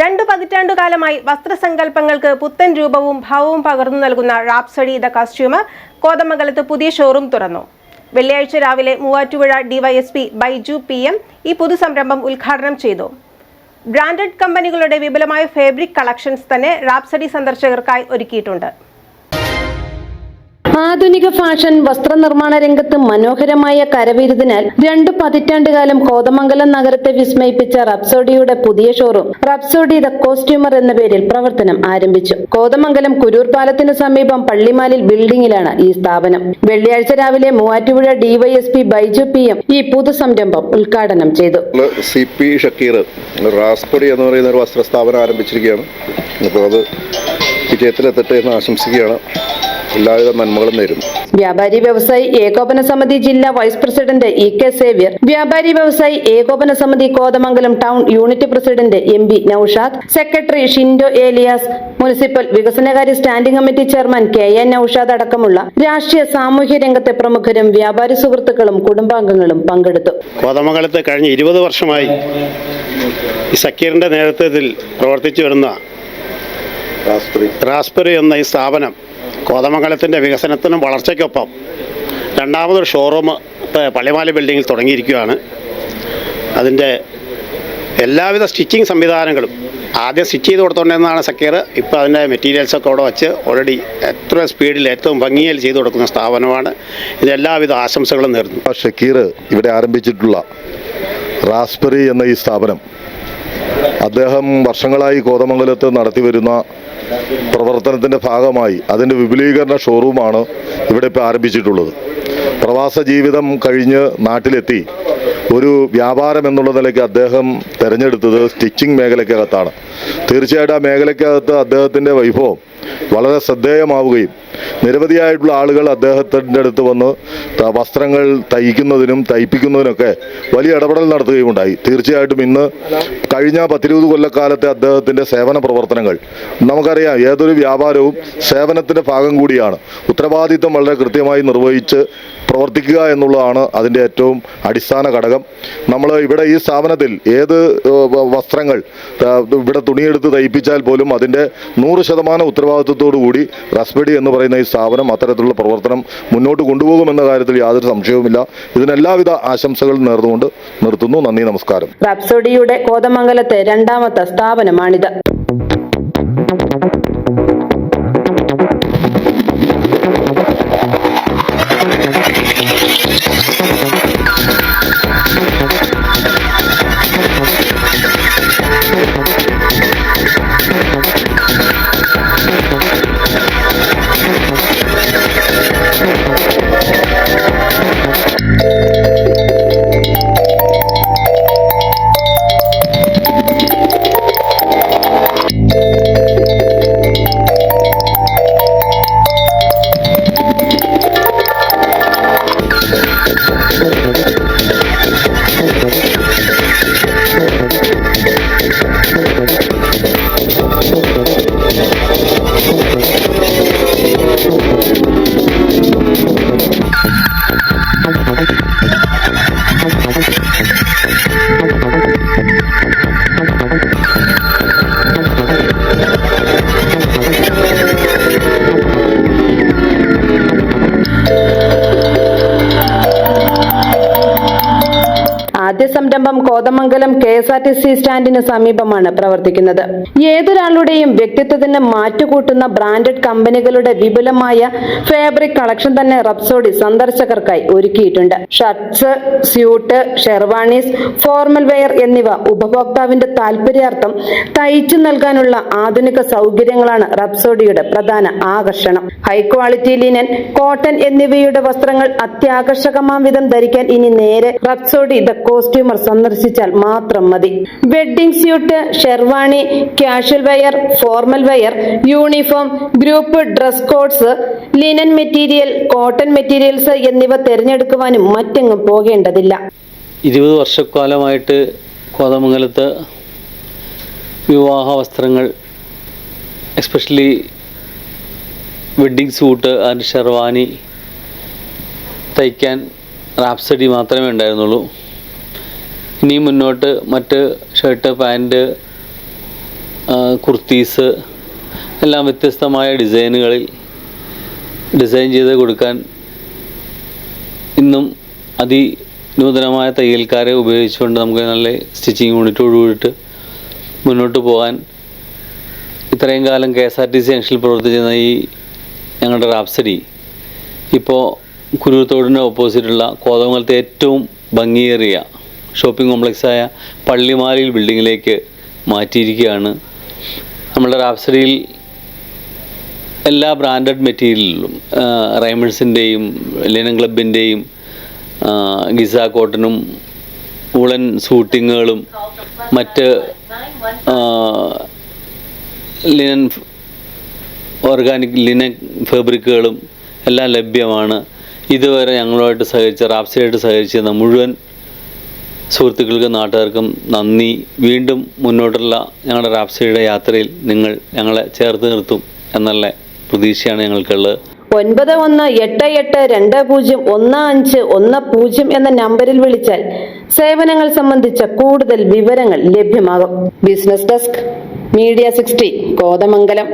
രണ്ടു പതിറ്റാണ്ടുകാലമായി വസ്ത്രസങ്കല്പങ്ങൾക്ക് പുത്തൻ രൂപവും ഭാവവും പകർന്നു നൽകുന്ന റാപ്സഡി ദ കസ്റ്റ്യൂമർ കോതമംഗലത്ത് പുതിയ ഷോറൂം തുറന്നു. വെള്ളിയാഴ്ച രാവിലെ Muvattupuzha DYSP Baiju P M ഈ പുതുസംരംഭം ഉദ്ഘാടനം ചെയ്തു. ബ്രാൻഡഡ് കമ്പനികളുടെ വിപുലമായ ഫാബ്രിക് കളക്ഷൻസ് തന്നെ റാപ്സഡി സന്ദർശകർക്കായി ഒരുക്കിയിട്ടുണ്ട്. ആധുനിക ഫാഷൻ വസ്ത്രനിർമ്മാണ രംഗത്ത് മനോഹരമായ കരവിരുതിനാൽ രണ്ടു പതിറ്റാണ്ടുകാലം കോതമംഗലം നഗരത്തെ വിസ്മയിപ്പിച്ച റബ്സോഡിയുടെ പുതിയ ഷോറൂം റബ്സോഡി ദ കോസ്റ്റ്യൂമർ എന്ന പേരിൽ പ്രവർത്തനം ആരംഭിച്ചു. കോതമംഗലം കുരൂർ പാലത്തിന് സമീപം പള്ളിമാലിൽ ബിൽഡിംഗിലാണ് ഈ സ്ഥാപനം. വെള്ളിയാഴ്ച രാവിലെ Muvattupuzha DySP Baiju P M ഈ പുതു സംരംഭം ഉദ്ഘാടനം ചെയ്തു. സി പി ഷക്കീർ റാസ്പൊടി എന്ന് പറയുന്ന ഒരു വസ്ത്രസ്ഥാപനം ആരംഭിച്ചിരിക്കുകയാണ്. അപ്പോൾ അത് വിജയത്തിലെത്തട്ടെ എന്ന് ആശംസിക്കുകയാണ്. എല്ലാവിധ നന്മകളും നേരുന്നു വ്യാപാരി വ്യവസായി ഏകോപന സമിതി ജില്ലാ vice president E K Xavier വ്യാപാരി വ്യവസായി ഏകോപന സമിതി Kothamangalam town unit president M B Noushad secretary Shindo Elias municipal വികസനകാര്യ standing committee chairman K N Noushad അടക്കമുള്ള രാഷ്ട്രീയ സാമൂഹ്യ രംഗത്തെ പ്രമുഖരും വ്യാപാരി സുഹൃത്തുക്കളും കുടുംബാംഗങ്ങളും പങ്കെടുത്തു. കോതമംഗലത്ത് കഴിഞ്ഞ ഇരുപത് വർഷമായി സക്കീറിന്റെ നേതൃത്വത്തിൽ പ്രവർത്തിച്ചു വരുന്ന റാസ്പെറി എന്ന ഈ സ്ഥാപനം കോതമംഗലത്തിന്റെ വികസനത്തിനും വളർച്ചയ്ക്കൊപ്പം രണ്ടാമതൊരു ഷോറൂം പള്ളിമാല ബിൽഡിങ്ങിൽ തുടങ്ങിയിരിക്കുകയാണ്. അതിന്റെ എല്ലാവിധ സ്റ്റിച്ചിങ് സംവിധാനങ്ങളും ആദ്യം സ്റ്റിച്ച് ചെയ്ത് കൊടുത്തോണ്ടിരുന്നതാണ് സക്കീർ. ഇപ്പോൾ അതിന്റെ മെറ്റീരിയൽസൊക്കെ അവിടെ വച്ച് ഓൾറെഡി എത്ര സ്പീഡിൽ ഏറ്റവും ഭംഗിയിൽ ചെയ്തു കൊടുക്കുന്ന സ്ഥാപനമാണ്. ഇത് എല്ലാവിധ ആശംസകളും നേർന്നു ഷക്കീർ ഇവിടെ ആരംഭിച്ചിട്ടുള്ള റാസ്ബെറി എന്ന ഈ സ്ഥാപനം അദ്ദേഹം വർഷങ്ങളായി കോതമംഗലത്ത് നടത്തി വരുന്ന പ്രവർത്തനത്തിന്റെ ഭാഗമായി അതിന്റെ വിപുലീകരണ ഷോറൂമാണ് ഇവിടെ ഇപ്പോൾ ആരംഭിച്ചിട്ടുള്ളത്. പ്രവാസ ജീവിതം കഴിഞ്ഞ് നാട്ടിലെത്തി ഒരു വ്യാപാരം എന്നുള്ള നിലയ്ക്ക് അദ്ദേഹം തിരഞ്ഞെടുത്തത് സ്റ്റിച്ചിങ് മേഖലയ്ക്കകത്താണ്. തീർച്ചയായിട്ടും ആ മേഖലയ്ക്കകത്ത് അദ്ദേഹത്തിന്റെ വൈഭവം വളരെ ശ്രദ്ധേയമാവുകയും നിരവധിയായിട്ടുള്ള ആളുകൾ അദ്ദേഹത്തിന്റെ അടുത്ത് വന്ന് വസ്ത്രങ്ങൾ തയ്ക്കുന്നതിനും തയ്പ്പിക്കുന്നതിനൊക്കെ വലിയ ഇടപെടൽ നടത്തുകയുണ്ടായി തീർച്ചയായിട്ടും ഇന്ന് കഴിഞ്ഞ പത്തിരുപത് കൊല്ലക്കാലത്തെ അദ്ദേഹത്തിന്റെ സേവന പ്രവർത്തനങ്ങൾ നമുക്കറിയാം ഏതൊരു വ്യാപാരവും സേവനത്തിന്റെ ഭാഗം കൂടിയാണ്. ഉത്തരവാദിത്തം വളരെ കൃത്യമായി നിർവഹിച്ച് പ്രവർത്തിക്കുക എന്നുള്ളതാണ് അതിന്റെ ഏറ്റവും അടിസ്ഥാന ഘടകം. നമ്മൾ ഇവിടെ ഈ സ്ഥാപനത്തിൽ ഏത് വസ്ത്രങ്ങൾ ഇവിടെ തുണിയെടുത്ത് തയ്പ്പിച്ചാൽ പോലും അതിന്റെ നൂറ് ശതമാനം ഉത്തരവാദിത്വത്തോടു കൂടി റസ്ബഡി എന്ന് പറയുന്ന ഈ സ്ഥാപനം അത്തരത്തിലുള്ള പ്രവർത്തനം മുന്നോട്ട് കൊണ്ടുപോകുമെന്ന കാര്യത്തിൽ യാതൊരു സംശയവുമില്ല. ഇതിനെല്ലാവിധ ആശംസകളും നേർന്നുകൊണ്ട് നിർത്തുന്നു. നന്ദി നമസ്കാരം. റാപ്സോഡിയുടെ കോതമംഗലത്തെ രണ്ടാമത്തെ സ്ഥാപനമാണിത്. ആദ്യ സംരംഭം Kothamangalam K S R T C സ്റ്റാൻഡിന് സമീപമാണ് പ്രവർത്തിക്കുന്നത്. ഏതൊരാളുടെയും വ്യക്തിത്വത്തിന് മാറ്റുകൂട്ടുന്ന ബ്രാൻഡഡ് കമ്പനികളുടെ വിപുലമായ ഫാബ്രിക് കളക്ഷൻ തന്നെ റബ്സോഡി സന്ദർശകർക്കായി ഒരുക്കിയിട്ടുണ്ട്. Shirts suit sherwanis formal wear എന്നിവ ഉപഭോക്താവിന്റെ താല്പര്യാർത്ഥം തയ്ച്ചു നൽകാനുള്ള ആധുനിക സൗകര്യങ്ങളാണ് റബ്സോഡിയുടെ പ്രധാന ആകർഷണം. ഹൈ ക്വാളിറ്റി ലിനൻ കോട്ടൺ എന്നിവയുടെ വസ്ത്രങ്ങൾ അത്യാകർഷകമാം വിധം ധരിക്കാൻ ഇനി നേരെ റബ്സോഡി ദ കോസ്റ്റ്യൂമർ സന്ദർശിച്ചാൽ മാത്രം മതി. Wedding suit sherwani casual wear formal wear uniform group dress codes linen material cotton materials എന്നിവ തിരഞ്ഞെടുക്കുവാനും മറ്റെങ്ങും പോകേണ്ടതില്ല. ഇരുപത് വർഷക്കാലമായിട്ട് കോതമംഗലത്ത് വിവാഹ വസ്ത്രങ്ങൾ especially wedding suit and sherwani തയ്ക്കാൻ റാപ്സഡി മാത്രമേ ഉണ്ടായിരുന്നുള്ളൂ. ഇനി മുന്നോട്ട് മറ്റ് ഷർട്ട് പാന്റ് കുർത്തീസ് എല്ലാം വ്യത്യസ്തമായ ഡിസൈനുകളിൽ ഡിസൈൻ ചെയ്ത് കൊടുക്കാൻ ഇന്നും അതി അതിനൂതനമായ തയ്യൽക്കാരെ ഉപയോഗിച്ചുകൊണ്ട് നമുക്ക് നല്ല സ്റ്റിച്ചിങ് യൂണിറ്റോട് കൂടിയിട്ട് മുന്നോട്ട് പോകാൻ ഇത്രയും കാലം K S R T C ജംഗ്ഷനിൽ പ്രവർത്തിച്ചിരുന്ന ഈ ഞങ്ങളുടെ റാപ്സഡി ഇപ്പോൾ കുരുത്തോടിന് ഓപ്പോസിറ്റുള്ള കോതമംഗലത്തെ ഏറ്റവും ഭംഗിയേറിയ ഷോപ്പിംഗ് കോംപ്ലക്സായ പള്ളിമാലിൽ ബിൽഡിങ്ങിലേക്ക് മാറ്റിയിരിക്കുകയാണ്. നമ്മുടെ റാപ്സഡിയിൽ എല്ലാ ബ്രാൻഡഡ് മെറ്റീരിയലിലും റൈമൺസിന്റെയും ലിനൻ ക്ലബിന്റെയും ഗിസ കോട്ടനും ഉളൻ സൂട്ടിങ്ങുകളും മറ്റ് ലിനൻ ഓർഗാനിക് ലിനൻ ഫാബ്രിക്കുകളും എല്ലാം ലഭ്യമാണ്. ഇതുവരെ ഞങ്ങളുമായിട്ട് സഹകരിച്ച റാപ്സിയായിട്ട് സഹകരിച്ചിരുന്ന മുഴുവൻ സുഹൃത്തുക്കൾക്കും നാട്ടുകാർക്കും നന്ദി. വീണ്ടും മുന്നോട്ടുള്ള ഞങ്ങളുടെ റാപ്സിയുടെ യാത്രയിൽ നിങ്ങൾ ഞങ്ങളെ ചേർത്ത് നിർത്തും എന്നുള്ള പ്രതീക്ഷയാണ് ഞങ്ങൾക്കുള്ളത്. ഒൻപത് ഒന്ന് എട്ട് എട്ട് രണ്ട് പൂജ്യം ഒന്ന് അഞ്ച് ഒന്ന് പൂജ്യം എന്ന നമ്പറിൽ വിളിച്ചാൽ സേവനങ്ങൾ സംബന്ധിച്ച കൂടുതൽ വിവരങ്ങൾ ലഭ്യമാകും. Business desk media sixty Kothamangalam.